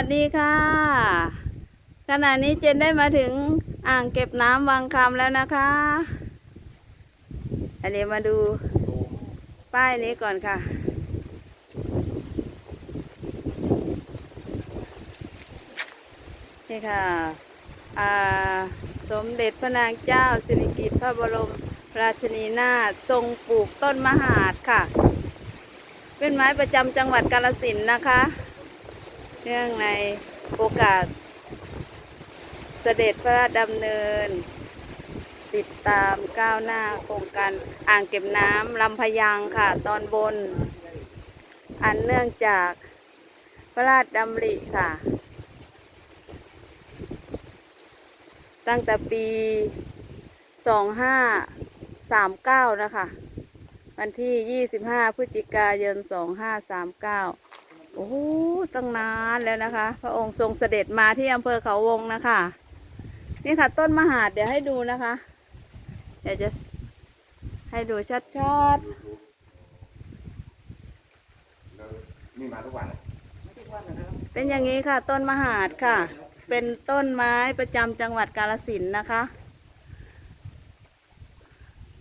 วัสดีค่ะ ขณะนี้เจนได้มาถึงอ่างเก็บน้ำวังคำแล้วนะคะ อันนี้มาดูป้ายนี้ก่อนค่ะ นี่ค่ะสมเด็จพระนางเจ้าสิริกิติ์พระบรมราชินีนาถทรงปลูกต้นมหาดค่ะ เป็นไม้ประจำจังหวัดกาฬสินนะคะ เนื่องในโอกาส เสด็จพระราชดำเนิน ติดตามก้าวหน้าโครงการอ่างเก็บน้ำลำพยังค่ะตอนบน อันเนื่องจากพระราชดำริค่ะ ตั้งแต่ปี 2539 นะคะ วันที่ 25 พฤศจิกายน 2539 โอ้โหตั้งนานแล้วนะคะ พระองค์ทรงเสด็จมาที่อำเภอเขาวงนะคะ นี่ค่ะ ต้นมหาดเดี๋ยวให้ดูนะคะ เดี๋ยวจะให้ดูชัดนี่มาทุกวันเลยๆเป็นอย่างนี้ค่ะ ต้นมหาดค่ะ เป็นต้นไม้ประจำจังหวัดกาฬสินธุ์นะคะ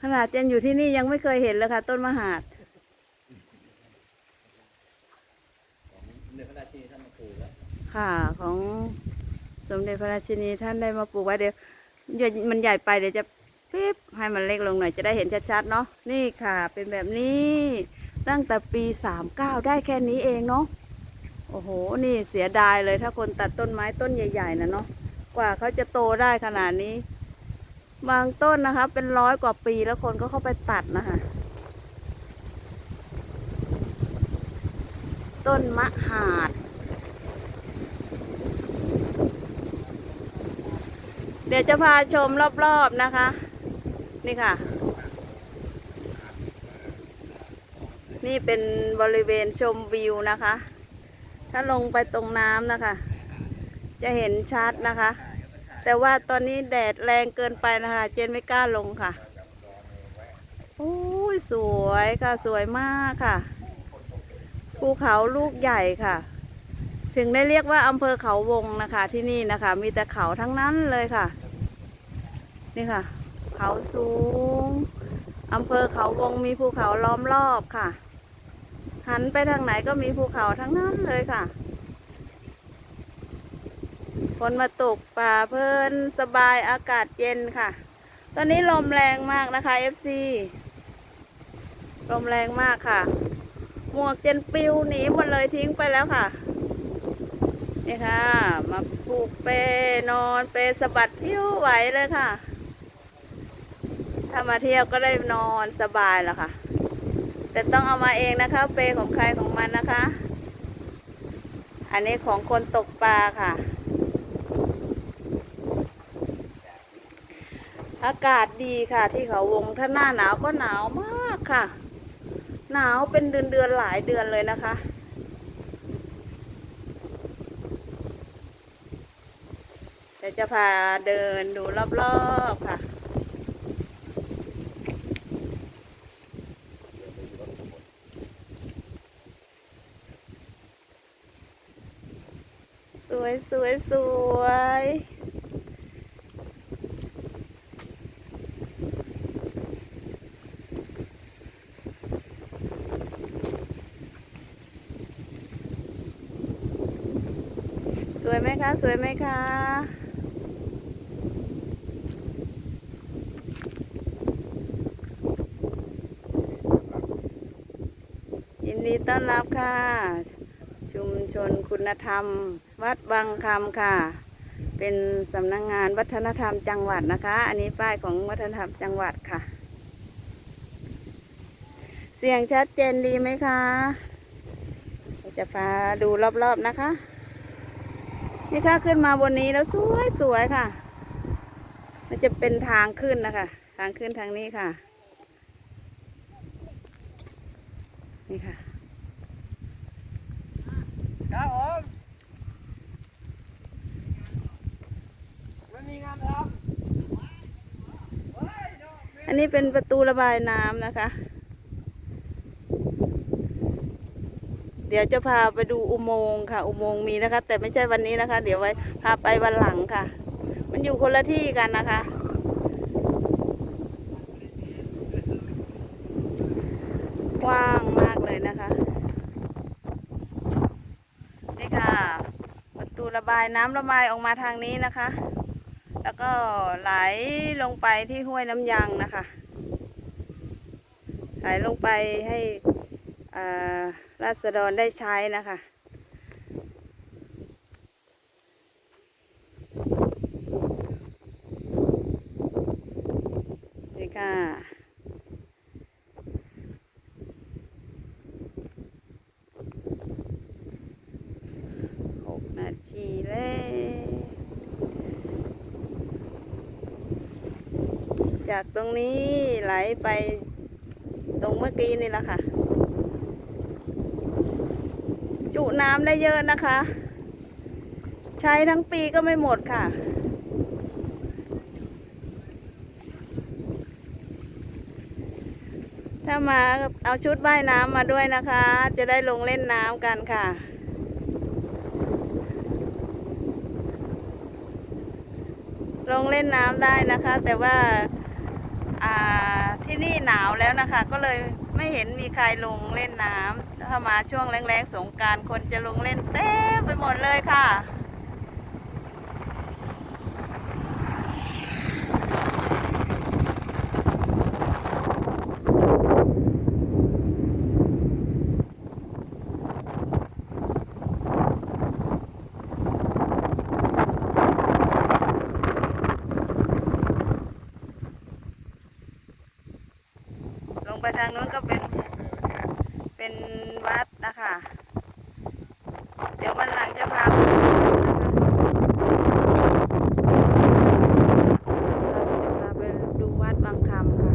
ขนาดเจนอยู่ที่นี่ยังไม่เคยเห็นเลยค่ะ ต้นมหาด ในพระราชินีท่านมาปลูก ค่ะของสมเด็จพระราชินีท่านได้มาปลูกไว้เดี๋ยวเดี๋ยวมันใหญ่ไปเดี๋ยวจะปิ๊บให้มันเล็กลงหน่อยจะได้เห็นชัดๆเนาะนี่ค่ะ เป็นแบบนี้ตั้งแต่ปีสามเก้าได้แค่นี้เองเนาะโอ้โห นี่เสียดายเลยถ้าคนตัดต้นไม้ต้นใหญ่ๆนะเนาะกว่าเขาจะโตได้ขนาดนี้ บางต้นนะคะ เป็นร้อยกว่าปีแล้วคนก็เข้าไปตัดนะคะต้นมะหาด เดี๋ยวจะพาชมรอบๆนะคะ นี่ค่ะ นี่เป็นบริเวณชมวิวนะคะ ถ้าลงไปตรงน้ำนะคะ จะเห็นชัดนะคะ แต่ว่าตอนนี้แดดแรงเกินไปนะคะ เจนไม่กล้าลงค่ะโอ้ยสวยค่ะสวยมากค่ะ ภูเขาลูกใหญ่ค่ะ ถึงได้เรียกว่าอำเภอเขาวงนะคะ ที่นี่นะคะ มีแต่เขาทั้งนั้นเลยค่ะ นี่ค่ะ เขาสูงอำเภอเขาวงมีภูเขาล้อมรอบค่ะ หันไปทางไหนก็มีภูเขาทั้งนั้นเลยค่ะคนมาตกป่าเพลินสบายอากาศเย็นค่ะ ตอนนี้ลมแรงมากนะคะ FC ลมแรงมากค่ะ หมวกเจนปิวหนีหมดเลยทิ้งไปแล้วค่ะนี่ค่ะ มาผูกเปนอนเปสะบัดพิ้วไหวเลยค่ะ ถ้ามาเที่ยวก็ได้นอนสบายแล้วค่ะ แต่ต้องเอามาเองนะคะ เปของใครของมันนะคะ อันนี้ของคนตกปลาค่ะ อากาศดีค่ะที่เขาวงถ้าหน้าหนาวก็หนาวมากค่ะ หนาวเป็นเดือนเดือนหลายเดือนเลยนะคะเดี๋ยวจะพาเดินดูรอบๆค่ะ สวยสวยสวยไหมคะ สวยไหมคะยินดีต้อนรับค่ะ ชุมชนคุณธรรม วัดบางคำค่ะ เป็นสำนักงงานวัฒนธรรมจังหวัดนะคะ อันนี้ป้ายของวัฒนธรรมจังหวัดค่ะ เสียงชัดเจนดีไหมคะจะพาดูรอบๆนะคะ นี่ค่ะขึ้นมาบนนี้แล้วสวยสวยค่ะ มันจะเป็นทางขึ้นนะคะ ทางขึ้นทางนี้ค่ะ นี่ค่ะ ครับผมไม่มีงานท อั นนี้เป็นประตูระบายน้ำนะคะ เดี๋ยวจะพาไปดูอุโมงค์ค่ะ อุโมงค์มีนะคะ แต่ไม่ใช่วันนี้นะคะ เดี๋ยวไว้พาไปวันหลังค่ะ มันอยู่คนละที่กันนะคะ กว้างมากเลยนะคะนี่ค่ะ ประตูระบายน้ำระบายออกมาทางนี้นะคะ แล้วก็ไหลลงไปที่ห้วยน้ำยังนะคะ ไหลลงไปให้ราษฎรได้ใช้นะคะ นี่ค่ะ หกนาทีแล้ว จากตรงนี้ไหลไปตรงเมื่อกี้นี่แหละค่ะ จุน้ำได้เยอะนะคะ ใช้ทั้งปีก็ไม่หมดค่ะถ้ามาเอาชุดว่ายน้ำมาด้วยนะคะ จะได้ลงเล่นน้ำกันค่ะ ลงเล่นน้ำได้นะคะ แต่ว่าอ่า ที่นี่หนาวแล้วนะคะ ก็เลยไม่เห็นมีใครลงเล่นน้ำถ้ามาช่วงแรงๆสงการคนจะลงเล่นเต็มไปหมดเลยค่ะ ลงไปทางนู้นก็เป็นเป็นวัดนะคะ เดี๋ยววันหลังจะพาไปดูนะคะเราจะพาไปดูวัดบางคำค่ะ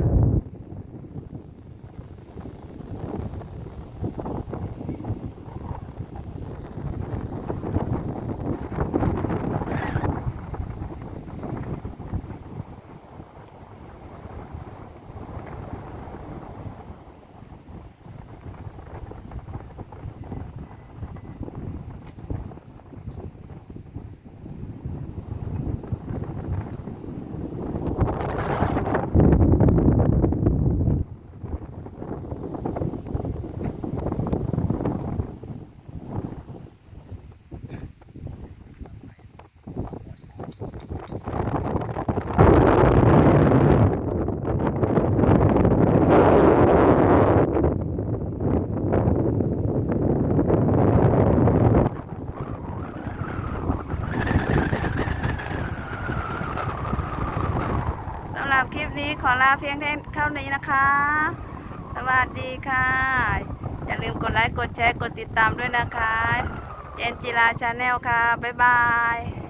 สำหรับ คลิปนี้ขอลาเพียงเท่านี้นะคะ สวัสดีค่ะ อย่าลืมกดไลค์ กดแชร์ กดติดตามด้วยนะคะ เจนจิราชาแนลค่ะ บ๊ายบาย